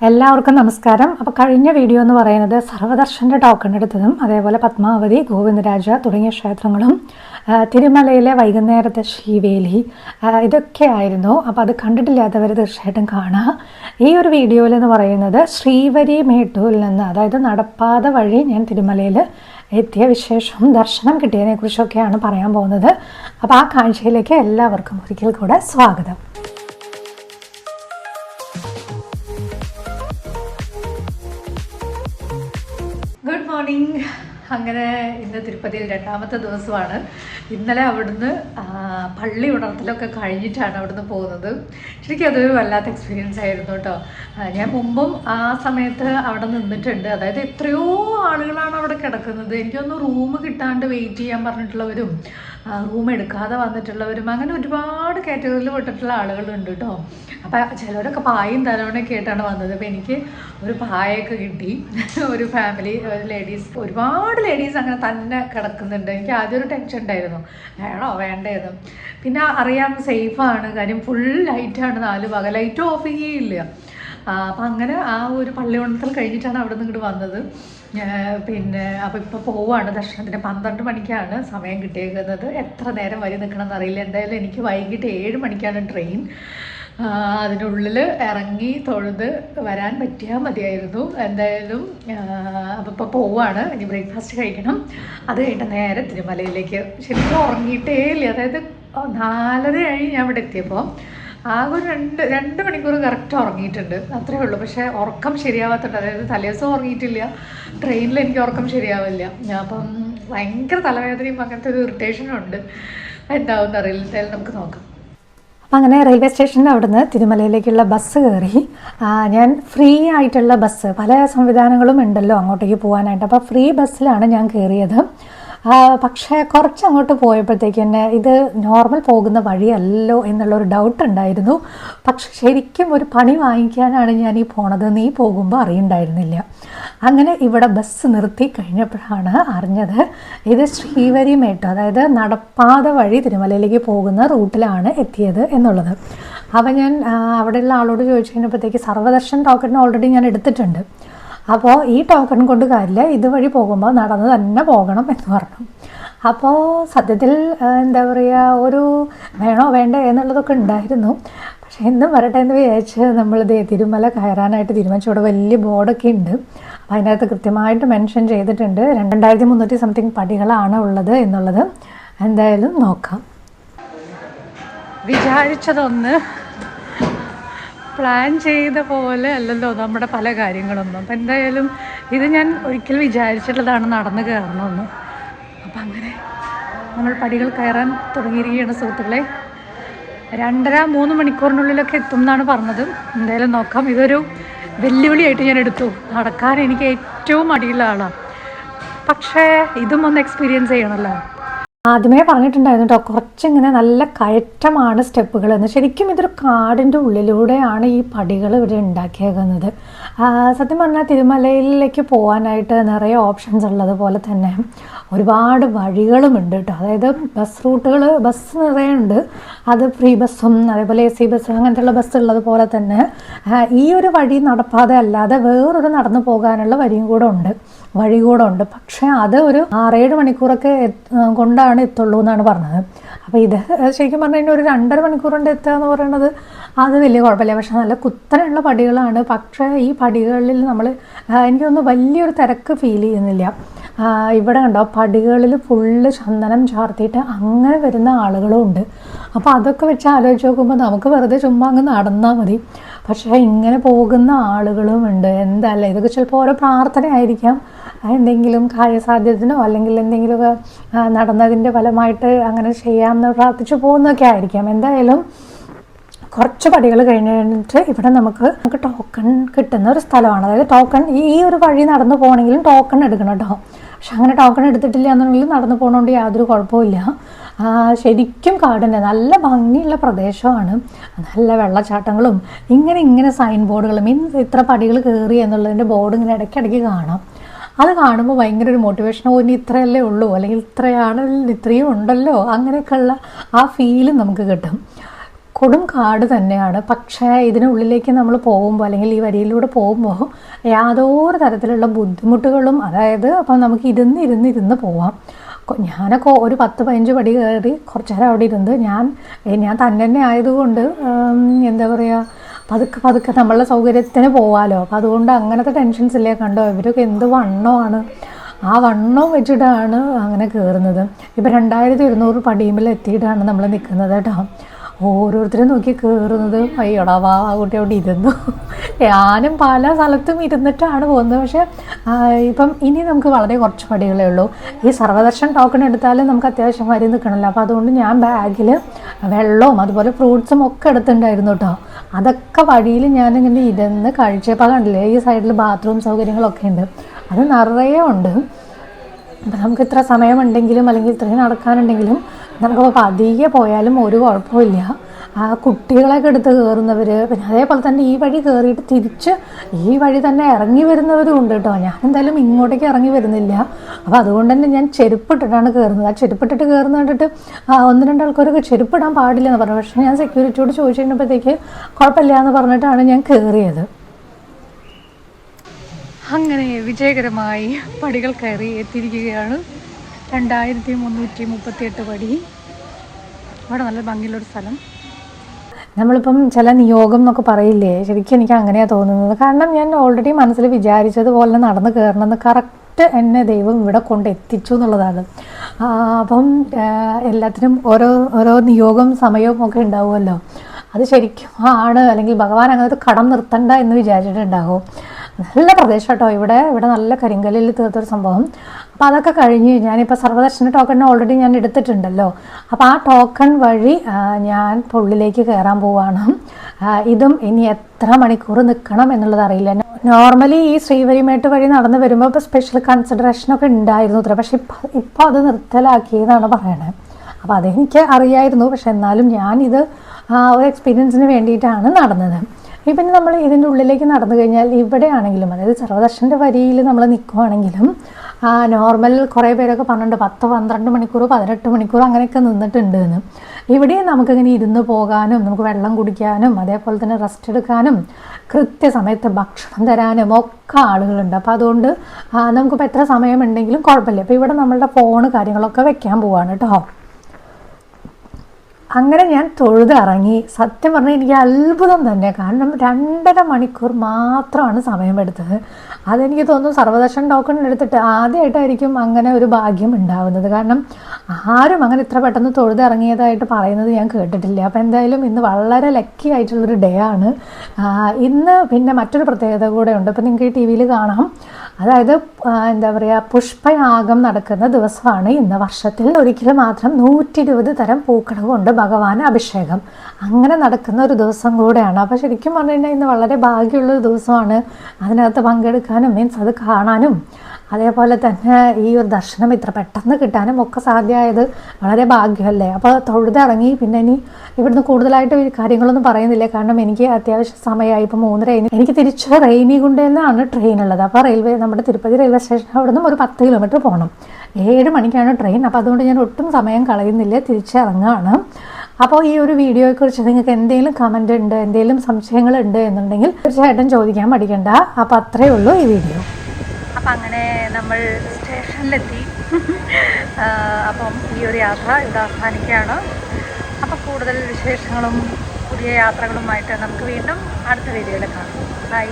എല്ലാവർക്കും നമസ്കാരം. അപ്പോൾ കഴിഞ്ഞ വീഡിയോ എന്ന് പറയുന്നത് സർവദർശന്റെ ടോക്കൺ എടുത്തതും അതേപോലെ പത്മാവതി ഗോവിന്ദരാജ തുടങ്ങിയ ക്ഷേത്രങ്ങളും തിരുമലയിലെ വൈകുന്നേരത്തെ ശ്രീവേലി ഇതൊക്കെ ആയിരുന്നു. അപ്പോൾ അത് കണ്ടിട്ടില്ലാത്തവർ തീർച്ചയായിട്ടും കാണുക ഈ ഒരു വീഡിയോയിൽ എന്ന് പറയുന്നത് ശ്രീവരി മേട്ടൂരിൽ നിന്ന് അതായത് നടപ്പാത വഴി ഞാൻ തിരുമലയിൽ എത്തിയ വിശേഷം ദർശനം കിട്ടിയതിനെ കുറിച്ചൊക്കെയാണ് പറയാൻ പോകുന്നത്. അപ്പോൾ ആ കാഴ്ചയിലേക്ക് എല്ലാവർക്കും ഒരിക്കൽ കൂടെ സ്വാഗതം. Yeah. അങ്ങനെ ഇന്ന് തിരുപ്പതിയിൽ രണ്ടാമത്തെ ദിവസമാണ്. ഇന്നലെ അവിടുന്ന് പള്ളി ഉണർത്തലൊക്കെ കഴിഞ്ഞിട്ടാണ് അവിടുന്ന് പോകുന്നത്. ശരിക്കും അതൊരു വല്ലാത്ത എക്സ്പീരിയൻസ് ആയിരുന്നു കേട്ടോ. ഞാൻ മുമ്പും ആ സമയത്ത് അവിടെ നിന്നിട്ടുണ്ട്. അതായത് എത്രയോ ആളുകളാണ് അവിടെ കിടക്കുന്നത്. എനിക്കൊന്ന് റൂം കിട്ടാണ്ട് വെയിറ്റ് ചെയ്യാൻ പറഞ്ഞിട്ടുള്ളവരും റൂം എടുക്കാതെ വന്നിട്ടുള്ളവരും അങ്ങനെ ഒരുപാട് കാറ്റഗറിയിൽ പെട്ടിട്ടുള്ള ആളുകളുണ്ട് കേട്ടോ. അപ്പം ചിലരൊക്കെ പായും തലവണയൊക്കെ ആയിട്ടാണ് വന്നത്. അപ്പോൾ എനിക്ക് ഒരു പായൊക്കെ കിട്ടി. ഒരു ഫാമിലി ഒരു ലേഡീസ് ഒരുപാട് ലേഡീസ് അങ്ങനെ തന്നെ കിടക്കുന്നുണ്ട്. എനിക്ക് ആദ്യം ഒരു ടെൻഷൻ ഉണ്ടായിരുന്നു. വേണോ? വേണ്ടേന്ന്. പിന്നെ അറിയാം സേഫാണ് കാര്യം ഫുൾ ലൈറ്റാണ് നാല് ഭാഗം. ലൈറ്റ് ഓഫ് ചെയ്യില്ല അപ്പം അങ്ങനെ ആ ഒരു പള്ളി ഉണർത്തൽ കഴിഞ്ഞിട്ടാണ് അവിടെ നിന്ന് ഇങ്ങോട്ട് വന്നത് പിന്നെ അപ്പോൾ ഇപ്പോൾ പോവാണ്. ദർശനത്തിന് പന്ത്രണ്ട് മണിക്കാണ് സമയം കിട്ടിയേക്കുന്നത്. എത്ര നേരം വരി നിൽക്കണം എന്നറിയില്ല എന്തായാലും എനിക്ക് വൈകിട്ട് ഏഴ് മണിക്കാണ് ട്രെയിൻ അതിനുള്ളിൽ ഇറങ്ങി തൊഴുത് വരാൻ പറ്റിയാൽ മതിയായിരുന്നു. എന്തായാലും അപ്പം ഇപ്പോൾ പോവാണ്. ഇനി ബ്രേക്ക്ഫാസ്റ്റ് കഴിക്കണം. അത് കഴിഞ്ഞിട്ട് നേരെ തിരുമലയിലേക്ക് ശരിക്കും ഉറങ്ങിയിട്ടേ ഇല്ല അതായത് നാലര ആയി ഞാൻ ഇവിടെ എത്തിയപ്പോൾ ആകെ ഒരു രണ്ട് രണ്ട് മണിക്കൂർ കറക്റ്റ് ഉറങ്ങിയിട്ടുണ്ട്. അത്രേ ഉള്ളൂ. പക്ഷേ ഉറക്കം ശരിയാവാത്തുണ്ട് അതായത് തലേദിവസം ഉറങ്ങിയിട്ടില്ല. ട്രെയിനിൽ എനിക്ക് ഉറക്കം ശരിയാവില്ല. ഞാൻ അപ്പം ഭയങ്കര തലവേദനയും അങ്ങനത്തെ ഒരു ഇറിറ്റേഷനും ഉണ്ട്. എന്താവും അറിയില്ല. എന്തായാലും നമുക്ക് നോക്കാം. അപ്പം അങ്ങനെ റെയിൽവേ സ്റ്റേഷന്റെ അവിടുന്ന് തിരുമലയിലേക്കുള്ള ബസ് കയറി. ഞാൻ ഫ്രീ ആയിട്ടുള്ള ബസ് പല സംവിധാനങ്ങളും ഉണ്ടല്ലോ അങ്ങോട്ടേക്ക് പോകാനായിട്ട്. അപ്പോൾ ഫ്രീ ബസ്സിലാണ് ഞാൻ കയറിയത്. പക്ഷേ കുറച്ച് അങ്ങോട്ട് പോയപ്പോഴത്തേക്ക് തന്നെ ഇത് നോർമൽ പോകുന്ന വഴിയല്ലോ എന്നുള്ളൊരു ഡൗട്ട് ഉണ്ടായിരുന്നു. പക്ഷെ ശരിക്കും ഒരു പണി വാങ്ങിക്കാനാണ് ഞാൻ ഈ പോണത്. നീ പോകുമ്പോൾ അറിയണ്ടായിരുന്നില്ല. അങ്ങനെ ഇവിടെ ബസ് നിർത്തി കഴിഞ്ഞപ്പോഴാണ് അറിഞ്ഞത് ഇത് ശ്രീവരി മേട്ട് അതായത് നടപ്പാത വഴി തിരുമലയിലേക്ക് പോകുന്ന റൂട്ടിലാണ് എത്തിയത് എന്നുള്ളത്. അപ്പം ഞാൻ അവിടെയുള്ള ആളോട് ചോദിച്ചു കഴിഞ്ഞപ്പോഴത്തേക്ക് സർവദർശൻ ടോക്കറ്റിന് ഓൾറെഡി ഞാൻ എടുത്തിട്ടുണ്ട്. അപ്പോൾ ഈ ടോക്കൺ കൊണ്ട് കാര്യമില്ല ഇതുവഴി പോകുമ്പോൾ നടന്ന് തന്നെ പോകണം എന്ന് പറഞ്ഞു. അപ്പോൾ സത്യത്തിൽ എന്താ പറയുക ഒരു വേണോ വേണ്ട എന്നുള്ളതൊക്കെ ഉണ്ടായിരുന്നു. പക്ഷേ എന്നും വരട്ടെ എന്ന് വിചാരിച്ച് നമ്മളിത് തിരുമല കയറാനായിട്ട് തീരുമാനിച്ചു. ഇവിടെ വലിയ ബോർഡൊക്കെ ഉണ്ട്. അപ്പോൾ അതിനകത്ത് കൃത്യമായിട്ട് മെൻഷൻ ചെയ്തിട്ടുണ്ട്. രണ്ടായിരത്തി മുന്നൂറ്റി സംതിങ് പടികളാണ് ഉള്ളത് എന്നുള്ളത് എന്തായാലും നോക്കാം. വിചാരിച്ചതൊന്ന് പ്ലാൻ ചെയ്ത പോലെ അല്ലല്ലോ നമ്മുടെ പല കാര്യങ്ങളൊന്നും. അപ്പം എന്തായാലും ഇത് ഞാൻ ഒരിക്കൽ വിചാരിച്ചിട്ടുള്ളതാണ് നടന്നു കയറണമെന്ന് അപ്പം അങ്ങനെ നമ്മൾ പടികൾ കയറാൻ തുടങ്ങിയിരിക്കുകയാണ് സുഹൃത്തുക്കളെ. രണ്ടര മൂന്ന് മണിക്കൂറിനുള്ളിലൊക്കെ എത്തും എന്നാണ് പറഞ്ഞത്. എന്തായാലും നോക്കാം. ഇതൊരു വെല്ലുവിളിയായിട്ട് ഞാൻ എടുത്തു. നടക്കാൻ എനിക്ക് ഏറ്റവും മടിയുള്ള ആളാണ് പക്ഷേ ഇതും ഒന്ന് എക്സ്പീരിയൻസ് ചെയ്യണമല്ലോ. ആദ്യമേ പറഞ്ഞിട്ടുണ്ടായിരുന്നു കേട്ടോ കുറച്ചിങ്ങനെ നല്ല കയറ്റമാണ് സ്റ്റെപ്പുകൾ എന്ന് ശരിക്കും ഇതൊരു കാടിന്റെ ഉള്ളിലൂടെയാണ് ഈ പടികൾ ഇവിടെ ഉണ്ടാക്കിയേക്കുന്നത്. സത്യം പറഞ്ഞാൽ തിരുമലയിലേക്ക് പോകാനായിട്ട് നിറയെ ഓപ്ഷൻസ് ഉള്ളതുപോലെ തന്നെ ഒരുപാട് വഴികളുമുണ്ട് കേട്ടോ അതായത് ബസ് റൂട്ടുകൾ ബസ് നിറയെ ഉണ്ട്. അത് ഫ്രീ ബസ്സും അതേപോലെ എ സി ബസ്സും അങ്ങനത്തെയുള്ള ബസ് ഉള്ളതുപോലെ തന്നെ ഈ ഒരു വഴി നടപ്പാതെ അല്ലാതെ വേറൊരു നടന്നു പോകാനുള്ള വഴിയും കൂടെ ഉണ്ട് വഴി കൂടെ ഉണ്ട്. പക്ഷേ അത് ഒരു ആറേഴ് മണിക്കൂറൊക്കെ എത്ത്- ആ, എത്തുള്ളൂ എന്നാണ് പറഞ്ഞത്. അപ്പോൾ ഇത് ശരിക്കും പറഞ്ഞു കഴിഞ്ഞാൽ ഒരു രണ്ടര മണിക്കൂർ കൊണ്ട് എത്തുക എന്ന് പറയുന്നത് അത് വലിയ കുഴപ്പമില്ല. പക്ഷെ നല്ല കുത്തനെയുള്ള പടികളാണ്. പക്ഷേ ഈ പടികളിൽ നമ്മൾ എനിക്കൊന്ന് വലിയൊരു തിരക്ക് ഫീൽ ചെയ്യുന്നില്ല. ഇവിടെ കണ്ടോ പടികളിൽ ഫുള്ള് ചന്ദനം ചാർത്തിയിട്ട് അങ്ങനെ വരുന്ന ആളുകളും ഉണ്ട്. അപ്പോൾ അതൊക്കെ വെച്ച് ആലോചിച്ച് നോക്കുമ്പോൾ നമുക്ക് വെറുതെ ചുമ്മാ അങ്ങ് നടന്നാൽ മതി. പക്ഷേ ഇങ്ങനെ പോകുന്ന ആളുകളും ഉണ്ട്. എന്തല്ല ഇതൊക്കെ ചിലപ്പോൾ ഓരോ പ്രാർത്ഥനയായിരിക്കാം. എന്തെങ്കിലും കാര്യസാധ്യത്തിനോ അല്ലെങ്കിൽ എന്തെങ്കിലും നടന്നതിന്റെ ഫലമായിട്ട് അങ്ങനെ ചെയ്യാമെന്ന് പ്രാർത്ഥിച്ചു പോകുന്നൊക്കെ ആയിരിക്കാം. എന്തായാലും കുറച്ച് പടികൾ കഴിഞ്ഞിട്ട് ഇവിടെ നമുക്ക് നമുക്ക് ടോക്കൺ കിട്ടുന്ന ഒരു സ്ഥലമാണ്. അതായത് ടോക്കൺ ഈ ഒരു വഴി നടന്നു പോകണമെങ്കിലും ടോക്കൺ എടുക്കണം കേട്ടോ. പക്ഷെ അങ്ങനെ ടോക്കൺ എടുത്തിട്ടില്ല എന്നുണ്ടെങ്കിൽ നടന്നു പോകണോണ്ട് യാതൊരു കുഴപ്പമില്ല ശരിക്കും കാടിന്റെ നല്ല ഭംഗിയുള്ള പ്രദേശമാണ്. നല്ല വെള്ളച്ചാട്ടങ്ങളും ഇങ്ങനെ ഇങ്ങനെ സൈൻ ബോർഡുകളും ഇന്ന് ഇത്ര പടികൾ കയറി എന്നുള്ളതിന്റെ ബോർഡ് ഇങ്ങനെ ഇടയ്ക്കിടയ്ക്ക് കാണാം. അത് കാണുമ്പോൾ ഭയങ്കര ഒരു മോട്ടിവേഷൻ ഓ ഇനി ഇത്രയല്ലേ ഉള്ളൂ. അല്ലെങ്കിൽ ഇത്രയാണ് ഇത്രയും ഉണ്ടല്ലോ. അങ്ങനെയൊക്കെയുള്ള ആ ഫീലും നമുക്ക് കിട്ടും. കൊടും കാട് തന്നെയാണ്. പക്ഷേ ഇതിനുള്ളിലേക്ക് നമ്മൾ പോകുമ്പോൾ അല്ലെങ്കിൽ ഈ വരിയിലൂടെ പോകുമ്പോൾ യാതൊരു തരത്തിലുള്ള ബുദ്ധിമുട്ടുകളും അതായത് അപ്പം നമുക്ക് ഇരുന്ന് ഇരുന്ന് ഇരുന്ന് പോവാം. ഞാനൊക്കെ ഒരു പത്ത് പതിനഞ്ച് പടി കയറി കുറച്ച് നേരം അവിടെ ഇരുന്ന് ഞാൻ ഞാൻ തന്നെ ആയതുകൊണ്ട് എന്താ പറയുക പതുക്കെ പതുക്കെ നമ്മളുടെ സൗകര്യത്തിന് പോവാലോ. അപ്പം അതുകൊണ്ട് അങ്ങനത്തെ ടെൻഷൻസ് ഇല്ലേ കണ്ടോ? ഇവരൊക്കെ എന്ത് വണ്ണമാണ്. ആ വണ്ണം വെച്ചിട്ടാണ് അങ്ങനെ കയറുന്നത് ഇപ്പം രണ്ടായിരത്തി ഇരുന്നൂറ് പടിയുമ്പോൾ എത്തിയിട്ടാണ് നമ്മൾ നിൽക്കുന്നത് കേട്ടോ. ഓരോരുത്തരും നോക്കി കയറുന്നത് അയ്യോടാ വാ കുട്ടി അവിടെ ഇരുന്നു. ഞാനും പല സ്ഥലത്തും ഇരുന്നിട്ടാണ് പോകുന്നത്. പക്ഷേ ഇപ്പം ഇനി നമുക്ക് വളരെ കുറച്ച് പടികളേ ഉള്ളൂ. ഈ സർവദർശൻ ടോക്കൺ എടുത്താലും നമുക്ക് അത്യാവശ്യം വരി നിൽക്കണമല്ലോ. അപ്പോൾ അതുകൊണ്ട് ഞാൻ ബാഗിൽ വെള്ളവും അതുപോലെ ഫ്രൂട്ട്സും ഒക്കെ എടുത്തിട്ടുണ്ടായിരുന്നു കേട്ടോ അതൊക്കെ വഴിയിൽ ഞാനിങ്ങനെ ഇരുന്ന് കഴിച്ചപ്പോൾ കണ്ടില്ലേ ഈ സൈഡിൽ ബാത്റൂം സൗകര്യങ്ങളൊക്കെ ഉണ്ട്. അത് നിറയെ ഉണ്ട്. അപ്പം നമുക്ക് ഇത്ര സമയമുണ്ടെങ്കിലും അല്ലെങ്കിൽ ഇത്രയും നടക്കാനുണ്ടെങ്കിലും നമുക്കിപ്പോൾ പതിയെ പോയാലും ഒരു കുഴപ്പമില്ല ആ കുട്ടികളൊക്കെ എടുത്ത് കയറുന്നവർ പിന്നെ അതേപോലെ തന്നെ ഈ വഴി കയറിയിട്ട് തിരിച്ച് ഈ വഴി തന്നെ ഇറങ്ങി വരുന്നവരും ഉണ്ട് കേട്ടോ. ഞാൻ എന്തായാലും ഇങ്ങോട്ടേക്ക് ഇറങ്ങി വരുന്നില്ല. അപ്പോൾ അതുകൊണ്ട് തന്നെ ഞാൻ ചെരുപ്പിട്ടിട്ടാണ് കയറുന്നത് ആ ചെരുപ്പിട്ടിട്ട് കയറുന്ന കണ്ടിട്ട് ഒന്ന് രണ്ട് ആൾക്കാരൊക്കെ ചെരുപ്പിടാൻ പാടില്ല എന്ന് പറഞ്ഞു. പക്ഷേ ഞാൻ സെക്യൂരിറ്റിയോട് ചോദിച്ചു കഴിഞ്ഞപ്പോഴത്തേക്ക് കുഴപ്പമില്ല എന്ന് പറഞ്ഞിട്ടാണ് ഞാൻ കയറിയത് അങ്ങനെ വിജയകരമായി പടികൾ കയറി എത്തിയിരിക്കുകയാണ്. രണ്ടായിരത്തി മുന്നൂറ്റി മുപ്പത്തി എട്ട് പടി അവിടെ നല്ല ഭംഗിയുള്ളൊരു സ്ഥലം. നമ്മളിപ്പം ചില നിയോഗം എന്നൊക്കെ പറയില്ലേ? ശരിക്കും എനിക്ക് അങ്ങനെയാണ് തോന്നുന്നത്. കാരണം ഞാൻ ഓൾറെഡി മനസ്സിൽ വിചാരിച്ചതുപോലെ നടന്ന് കയറണമെന്ന് കറക്റ്റ് എന്നെ ദൈവം ഇവിടെ കൊണ്ട് എത്തിച്ചു എന്നുള്ളതാണ്. അപ്പം എല്ലാത്തിനും ഓരോ ഓരോ നിയോഗം സമയവും ഒക്കെ ഉണ്ടാവുമല്ലോ. അത് ശരിക്കും ആണ്. അല്ലെങ്കിൽ ഭഗവാൻ അങ്ങനത്തെ കടം നിർത്തണ്ട എന്ന് വിചാരിച്ചിട്ടുണ്ടാകും നല്ല പ്രദേശം കേട്ടോ. ഇവിടെ ഇവിടെ നല്ല കരിങ്കല്ലിൽ തീർത്തൊരു സംഭവം. അപ്പോൾ അതൊക്കെ കഴിഞ്ഞ് ഞാനിപ്പോൾ സർവദർശന ടോക്കൺ ഓൾറെഡി ഞാൻ എടുത്തിട്ടുണ്ടല്ലോ. അപ്പോൾ ആ ടോക്കൺ വഴി ഞാൻ പുള്ളിലേക്ക് കയറാൻ പോവാണ്. ഇതും ഇനി എത്ര മണിക്കൂർ നിൽക്കണം എന്നുള്ളത് അറിയില്ല. നോർമലി ഈ ശ്രീവരിമേട്ട് വഴി നടന്നു വരുമ്പോൾ ഇപ്പോൾ സ്പെഷ്യൽ കൺസിഡറേഷനൊക്കെ ഉണ്ടായിരുന്നു അത്ര പക്ഷെ ഇപ്പം ഇപ്പോൾ അത് നിർത്തലാക്കിയെന്നാണ് പറയണത് അപ്പോൾ അതെനിക്ക് അറിയായിരുന്നു. പക്ഷെ എന്നാലും ഞാനിത് ഒരു എക്സ്പീരിയൻസിന് വേണ്ടിയിട്ടാണ് നടന്നത്. ഇപ്പം നമ്മൾ ഇതിന്റെ ഉള്ളിലേക്ക് നടന്നു കഴിഞ്ഞാൽ ഇവിടെയാണെങ്കിലും അതായത് സർവദർശന്റെ വരിയിൽ നമ്മൾ നിൽക്കുവാണെങ്കിലും നോർമൽ കുറേ പേരൊക്കെ പറഞ്ഞിട്ടുണ്ട് പത്ത് പന്ത്രണ്ട് മണിക്കൂർ പതിനെട്ട് മണിക്കൂർ അങ്ങനെയൊക്കെ നിന്നിട്ടുണ്ട് എന്ന് ഇവിടെ നമുക്കിങ്ങനെ ഇരുന്ന് പോകാനും നമുക്ക് വെള്ളം കുടിക്കാനും അതേപോലെ തന്നെ റെസ്റ്റ് എടുക്കാനും കൃത്യസമയത്ത് ഭക്ഷണം തരാനും ഒക്കെ ആളുകളുണ്ട്. അപ്പോൾ അതുകൊണ്ട് ആ, നമുക്കിപ്പോൾ എത്ര സമയമുണ്ടെങ്കിലും കുഴപ്പമില്ല. അപ്പോൾ ഇവിടെ നമ്മളുടെ ഫോണ് കാര്യങ്ങളൊക്കെ വെക്കാൻ പോവാണ് കേട്ടോ. അങ്ങനെ ഞാൻ തൊഴുതിറങ്ങി. സത്യം പറഞ്ഞാൽ എനിക്ക് അത്ഭുതം തന്നെ. കാരണം രണ്ടര മണിക്കൂർ മാത്രമാണ് സമയമെടുത്തത്. അതെനിക്ക് തോന്നുന്നു സർവദർശൻ ടോക്കൺ എടുത്തിട്ട് ആദ്യമായിട്ടായിരിക്കും അങ്ങനെ ഒരു ഭാഗ്യം ഉണ്ടാവുന്നത്. കാരണം ആരും അങ്ങനെ ഇത്ര പെട്ടെന്ന് തൊഴുതിറങ്ങിയതായിട്ട് പറയുന്നത് ഞാൻ കേട്ടിട്ടില്ല. അപ്പോൾ എന്തായാലും ഇന്ന് വളരെ ലക്കി ആയിട്ടുള്ളൊരു ഡേ ആണ്. ഇന്ന് പിന്നെ മറ്റൊരു പ്രത്യേകത കൂടെ ഉണ്ട്. ഇപ്പോൾ നിങ്ങൾക്ക് ഈ ടി വിയിൽ കാണാം. അതായത് എന്താ പറയുക പുഷ്പയാഗം നടക്കുന്ന ദിവസമാണ് ഇന്ന്. വർഷത്തിൽ ഒരിക്കൽ മാത്രം നൂറ്റി ഇരുപത് തരം പൂക്കൾ കൊണ്ട് ഭഗവാന് അഭിഷേകം. അങ്ങനെ നടക്കുന്ന ഒരു ദിവസം കൂടെയാണ്. അപ്പോൾ ശരിക്കും പറഞ്ഞു കഴിഞ്ഞാൽ ഇന്ന് വളരെ ഭാഗ്യമുള്ള ദിവസമാണ്. അതിനകത്ത് പങ്കെടുക്കാനും മീൻസ് അത് കാണാനും അതേപോലെ തന്നെ ഈ ഒരു ദർശനം ഇത്ര പെട്ടെന്ന് കിട്ടാനും ഒക്കെ സാധ്യമായത് വളരെ ഭാഗ്യമല്ലേ? അപ്പോൾ തൊഴുതിറങ്ങി പിന്നെ ഇനി ഇവിടുന്ന് കൂടുതലായിട്ട് കാര്യങ്ങളൊന്നും പറയുന്നില്ല. കാരണം എനിക്ക് അത്യാവശ്യം സമയമായി. ഇപ്പോൾ മൂന്നര കഴിഞ്ഞ് എനിക്ക് തിരിച്ച് റെയിനിഗുണ്ടയിൽ നിന്നാണ് ട്രെയിൻ ഉള്ളത് അപ്പോൾ റെയിൽവേ നമ്മുടെ തിരുപ്പതി റെയിൽവേ സ്റ്റേഷൻ അവിടെ നിന്നും ഒരു പത്ത് കിലോമീറ്റർ പോകണം. ഏഴ് മണിക്കാണ് ട്രെയിൻ. അപ്പോൾ അതുകൊണ്ട് ഞാൻ ഒട്ടും സമയം കളയുന്നില്ല. തിരിച്ചിറങ്ങുകയാണ് അപ്പോൾ ഈ ഒരു വീഡിയോയെക്കുറിച്ച് നിങ്ങൾക്ക് എന്തെങ്കിലും കമന്റ് ഉണ്ട് എന്തെങ്കിലും സംശയങ്ങളുണ്ട് എന്നുണ്ടെങ്കിൽ തീർച്ചയായിട്ടും ചോദിക്കാൻ പഠിക്കണ്ട അപ്പോൾ അത്രയേ ഉള്ളൂ ഈ വീഡിയോ. അപ്പം അങ്ങനെ നമ്മൾ സ്റ്റേഷനിലെത്തി. അപ്പം ഈ ഒരു യാത്ര ഇവിടെ അവസാനിക്കുകയാണ്. അപ്പോൾ കൂടുതൽ വിശേഷങ്ങളും പുതിയ യാത്രകളുമായിട്ട് നമുക്ക് വീണ്ടും അടുത്ത വീഡിയോയിൽ കാണാം. ബൈ